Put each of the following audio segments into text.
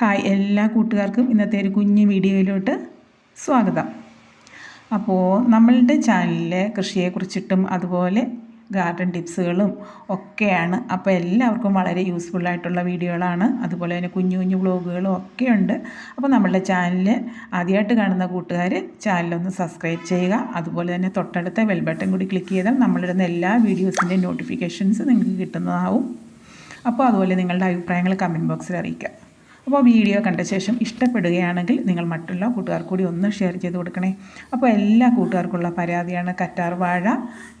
Hi എല്ലാ കൂട്ടുകാർക്കും ഇന്നത്തെ ഒരു കുഞ്ഞു വീഡിയോയിലോട്ട് സ്വാഗതം. അപ്പോൾ നമ്മളുടെ ചാനലിലെ കൃഷിയെക്കുറിച്ചിട്ടും അതുപോലെ ഗാർഡൻ ടിപ്സുകളും ഒക്കെയാണ്. അപ്പോൾ എല്ലാവർക്കും വളരെ യൂസ്ഫുൾ ആയിട്ടുള്ള വീഡിയോകളാണ്. അതുപോലെ തന്നെ കുഞ്ഞു കുഞ്ഞു വ്ളോഗുകളും ഒക്കെ ഉണ്ട്. അപ്പോൾ നമ്മളുടെ ചാനൽ ആദ്യമായിട്ട് കാണുന്ന കൂട്ടുകാർ ചാനലൊന്ന് സബ്സ്ക്രൈബ് ചെയ്യുക. അതുപോലെ തന്നെ തൊട്ടടുത്ത ബെൽ ബട്ടൺ കൂടി ക്ലിക്ക് ചെയ്താൽ നമ്മളിടുന്ന എല്ലാ വീഡിയോസിന്റെയും നോട്ടിഫിക്കേഷൻസ് നിങ്ങൾക്ക് കിട്ടുന്നതാവും. അപ്പോൾ അതുപോലെ നിങ്ങളുടെ അഭിപ്രായങ്ങൾ കമന്റ് ബോക്സിൽ അറിയിക്കുക. അപ്പോൾ വീഡിയോ കണ്ട ശേഷം ഇഷ്ടപ്പെടുകയാണെങ്കിൽ നിങ്ങൾ മറ്റുള്ള കൂട്ടുകാർക്ക് കൂടി ഒന്ന് ഷെയർ ചെയ്ത് കൊടുക്കണേ. അപ്പോൾ എല്ലാ കൂട്ടുകാർക്കുള്ള പരാതിയാണ്. കറ്റാർ വാഴ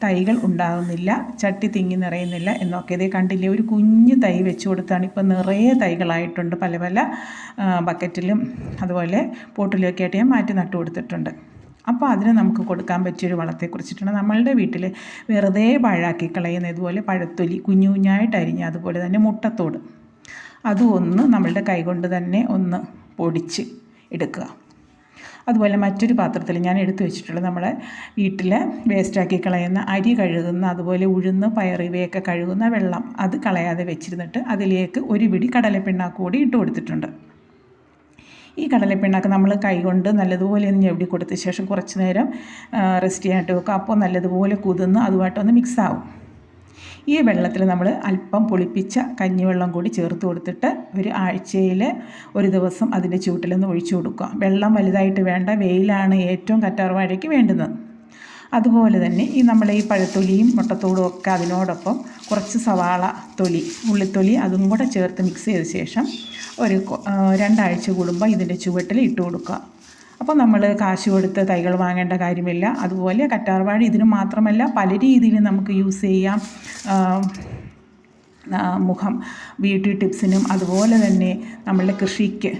തൈകൾ ഉണ്ടാകുന്നില്ല ചട്ടി തിങ്ങി നിറയുന്നില്ല എന്നൊക്കെ ഇതേ കണ്ടില്ലേ? ഒരു കുഞ്ഞു തൈ വെച്ച് കൊടുത്താണ്. ഇപ്പോൾ നിറയെ തൈകളായിട്ടുണ്ട്. പല പല ബക്കറ്റിലും അതുപോലെ പോട്ടിലൊക്കെ ആയിട്ട് ഞാൻ മാറ്റി നട്ടു കൊടുത്തിട്ടുണ്ട്. അപ്പോൾ അതിന് നമുക്ക് കൊടുക്കാൻ പറ്റിയൊരു വളത്തെക്കുറിച്ചിട്ടാണ് നമ്മളുടെ വീട്ടിൽ വെറുതെ പാഴാക്കി കളയുന്ന ഇതുപോലെ പഴത്തൊലി കുഞ്ഞു കുഞ്ഞായിട്ട് അരിഞ്ഞ് അതുപോലെ തന്നെ മുട്ടത്തോട്. അതും ഒന്ന് നമ്മളുടെ കൈകൊണ്ട് തന്നെ ഒന്ന് പൊടിച്ച് എടുക്കുക. അതുപോലെ മറ്റൊരു പാത്രത്തിൽ ഞാൻ എടുത്തു വെച്ചിട്ടുള്ളത് നമ്മളെ വീട്ടിൽ വേസ്റ്റാക്കി കളയുന്ന അരി കഴുകുന്ന അതുപോലെ ഉഴുന്ന് പയർ ഇവയൊക്കെ കഴുകുന്ന വെള്ളം അത് കളയാതെ വെച്ചിരുന്നിട്ട് അതിലേക്ക് ഒരു പിടി കടലപ്പിണ്ണാക്ക് കൂടി ഇട്ട് കൊടുത്തിട്ടുണ്ട്. ഈ കടലപ്പിണ്ണാക്ക് നമ്മൾ കൈകൊണ്ട് നല്ലതുപോലെ ഒന്ന് ഞെവിടി കൊടുത്ത ശേഷം കുറച്ച് നേരം റെസ്റ്റ് ചെയ്യാനായിട്ട് വെക്കും അപ്പോൾ നല്ലതുപോലെ കുതിർന്ന് അതുമായിട്ടൊന്ന് മിക്സ് ആവും. ഈ വെള്ളത്തിൽ നമ്മൾ അല്പം പുളിപ്പിച്ച കഞ്ഞിവെള്ളം കൂടി ചേർത്ത് കൊടുത്തിട്ട് ഒരു ആഴ്ചയിൽ ഒരു ദിവസം അതിന്റെ ചൂട്ടിലൊന്ന് ഒഴിച്ചു കൊടുക്കുക. വെള്ളം വലുതായിട്ട് വേണ്ട വെയിലാണ് ഏറ്റവും കറ്റാർവാഴയ്ക്ക് വേണ്ടുന്നത് അതുപോലെ തന്നെ ഈ നമ്മൾ ഈ പഴത്തൊലിയും മുട്ടത്തോടും ഒക്കെ അതിനോടൊപ്പം കുറച്ച് സവാള തൊലി ഉള്ളിത്തൊലി അതും കൂടെ ചേർത്ത് മിക്സ് ചെയ്ത ശേഷം ഒരു രണ്ടാഴ്ച കൂടുമ്പോൾ ഇതിന്റെ ചുവട്ടിൽ ഇട്ട് കൊടുക്കുക. അപ്പോൾ നമ്മൾ കാശ് കൊടുത്ത് തൈകൾ വാങ്ങേണ്ട കാര്യമില്ല. അതുപോലെ കറ്റാർവാഴ ഇതിന് മാത്രമല്ല പല രീതിയിൽ നമുക്ക് യൂസ് ചെയ്യാം. മുഖം ബ്യൂട്ടി ടിപ്സിനും അതുപോലെ തന്നെ നമ്മളുടെ കൃഷിക്ക്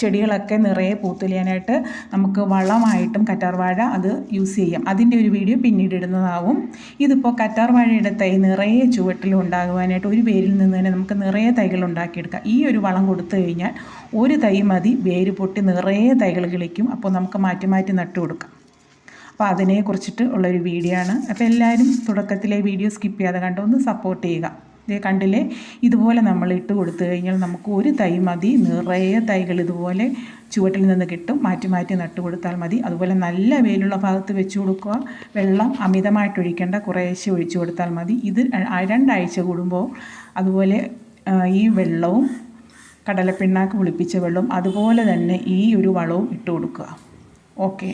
ചെടികളൊക്കെ നിറയെ പൂത്തുലിയാനായിട്ട് നമുക്ക് വളമായിട്ടും കറ്റാർവാഴ അത് യൂസ് ചെയ്യാം. അതിന്റെ ഒരു വീഡിയോ പിന്നീട് ഇടുന്നതാവും. ഇതിപ്പോൾ കറ്റാർവാഴയുടെ തൈ നിറയെ ചുവട്ടിൽ ഉണ്ടാകുവാനായിട്ട് ഒരു വേരിൽ നിന്ന് തന്നെ നമുക്ക് നിറയെ തൈകൾ ഉണ്ടാക്കിയെടുക്കാം. ഈ ഒരു വളം കൊടുത്തു കഴിഞ്ഞാൽ ഒരു തൈ മതി വേര് പൊട്ടി നിറയെ തൈകൾ കിളിക്കും. അപ്പോൾ നമുക്ക് മാറ്റി മാറ്റി നട്ടു കൊടുക്കാം. അപ്പോൾ അതിനെക്കുറിച്ചിട്ട് ഉള്ളൊരു വീഡിയോ ആണ്. അപ്പോൾ എല്ലാവരും തുടക്കത്തിലെ വീഡിയോ സ്കിപ്പ് ചെയ്യാതെ കണ്ടൊന്ന് സപ്പോർട്ട് ചെയ്യുക. ഇതേ കണ്ടില്ലേ? ഇതുപോലെ നമ്മൾ ഇട്ട് കൊടുത്തു കഴിഞ്ഞാൽ നമുക്ക് ഒരു തൈ മതി. നിറയെ തൈകൾ ഇതുപോലെ ചുവട്ടിൽ നിന്ന് കിട്ടും. മാറ്റി മാറ്റി നട്ടു കൊടുത്താൽ മതി. അതുപോലെ നല്ല വെയിലുള്ള ഭാഗത്ത് വെച്ച് കൊടുക്കുക. വെള്ളം അമിതമായിട്ട് ഒഴിക്കേണ്ട കുറേശ്ശെ ഒഴിച്ചു കൊടുത്താൽ മതി. ഇത് രണ്ടാഴ്ച കൂടുമ്പോൾ അതുപോലെ ഈ വെള്ളവും കടലപ്പിണ്ണാക്ക് പുളിപ്പിച്ച വെള്ളവും അതുപോലെ തന്നെ ഈ ഒരു വളവും ഇട്ട് കൊടുക്കുക. ഓക്കെ.